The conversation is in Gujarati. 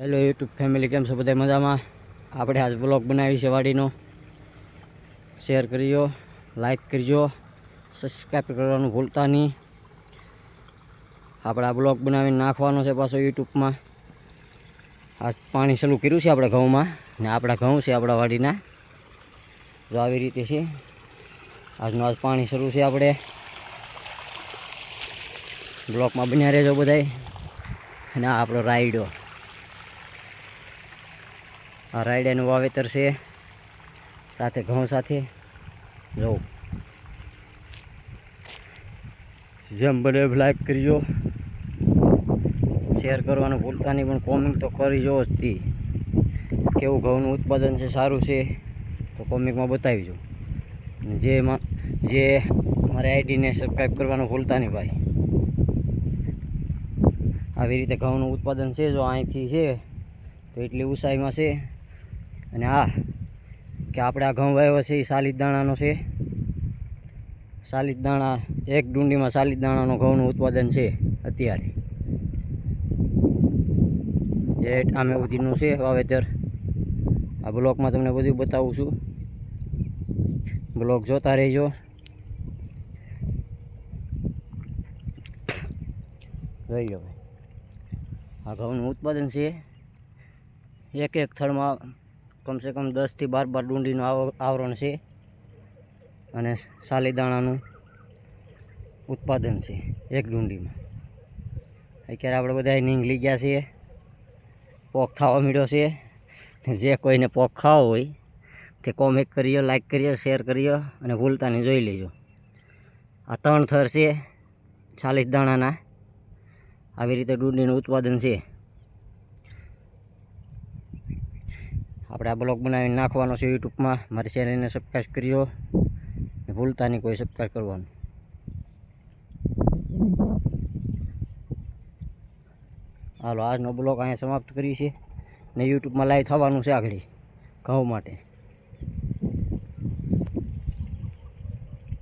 હેલો યુટ્યુબ ફેમિલી કેમ છો બધા મજામાં? આપણે આજ બ્લોગ બનાવી છે વાડીનો. શેર કરજો લાઈક કરજો સબસ્ક્રાઈબ કરવાનું ભૂલતા નહીં. આપણે આ બ્લોગ બનાવીને નાખવાનો છે પાછો યુટ્યુબમાં આજ પાણી ચાલુ કર્યું છે આપણા ઘઉંમાં, ને આપણા ઘઉં છે આપણા વાડીના. જો આવી રીતે છે. આજનું આજ પાણી શરૂ છે આપણે. બ્લોકમાં બન્યા રહેજો બધાય. અને આપણો રાયડો આ રાયડાનું વાવેતર છે. સાથે ઘઉં સાથે. જવું જેમ બને લાઈક કરજો. શેર કરવાનું ભૂલતા નહીં, પણ કોમિંગ તો કરજો જ તી. કેવું ઘઉંનું ઉત્પાદન છે, સારું છે, તો કોમિકમાં બતાવીજો. જે જે મારી આઈડીને સબસ્ક્રાઈબ કરવાનું ભૂલતા નહીં ભાઈ. આવી રીતે ઘઉંનું ઉત્પાદન છે, જો અહીંથી છે, તો એટલી ઊંચાઈમાં છે. અને આ, કે આપણે આ ઘઉં વાવ્યો છે એ સાલિદ દાણાનો છે. સાલિદ દાણા, એક ડુંડીમાં સાલિદ દાણાનો ઘઉંનું ઉત્પાદન છે અત્યારે. એ આમે ઉધીનું છે વાવેતર. આ બ્લોકમાં તમને બધું બતાવું છું. બ્લોક જોતા રહેજો. જોઈ લો. આ ઘઉંનું ઉત્પાદન છે. એક એક થળમાં કમસે કમ દસથી બાર બાર ડુંડીનું આવરણ છે. અને સાલીદાણાનું ઉત્પાદન છે એક ડુંડીમાં. અત્યારે આપણે બધા નીંગલી ગયા છીએ. પોક ખાવા મળ્યો છે. જે કોઈને પોક ખાવો હોય તે કોમેન્ટ કરીએ લાઈક કરીએ શેર કરીએ અને ભૂલતા જોઈ લેજો. આ ત્રણ થર છે ચાલીસ દાણાના. આવી રીતે ડુંડીનું ઉત્પાદન છે. આપણે આ બ્લોગ બનાવીને નાખવાનો છે યુટ્યુબમાં. મારી ચેનલને સબસ્ક્રાઈબ કર્યો. ભૂલતા નહીં કોઈ સબસ્ક્રાઈબ કરવાનું. હાલો, આજનો બ્લોગ અહીંયા સમાપ્ત કરી છે ને યુટ્યુબમાં લાઈવ થવાનું છે આગળ. ઘઉં માટે.